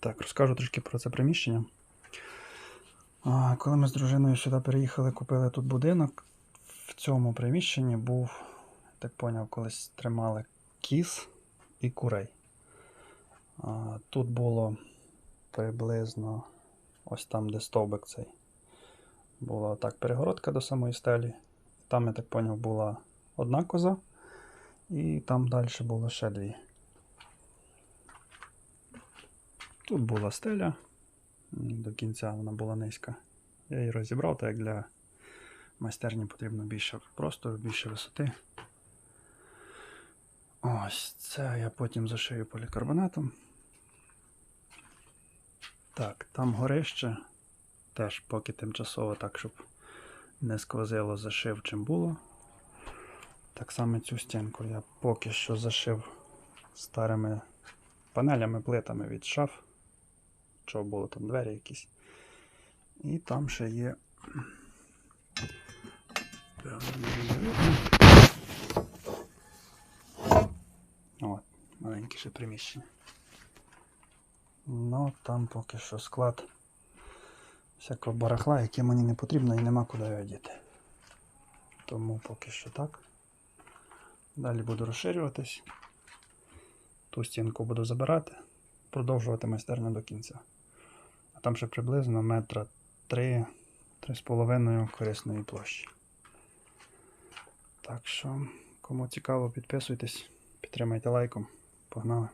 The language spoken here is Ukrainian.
Так, розкажу трішки про це приміщення. Коли ми з дружиною сюди переїхали, купили тут будинок, в цьому приміщенні був, так поняв, колись тримали кіз і курей. Тут було приблизно ось там, де стовбик цей. Була так перегородка до самої стелі. Там, я так поняв, була одна коза, і там далі було ще дві. Тут була стеля, до кінця вона була низька. Я її розібрав, так як для майстерні потрібно більше простору, більше висоти. Ось це я потім зашию полікарбонатом. Так, там горище теж поки тимчасово так, щоб не сквозило, зашив чим було. Так само цю стінку я поки що зашив старими панелями, плитами від шаф. Що було там двері якісь. І там ще є. От, маленьке ще приміщення. Ну, там поки що склад всякого барахла, яке мені не потрібно і нема куди його діти. Тому поки що так. Далі буду розширюватись. Ту стінку буду забирати, продовжувати майстерню до кінця. А там ще приблизно метра 3, 3,5 корисної площі. Так що, кому цікаво, підписуйтесь, підтримайте лайком. Погнали!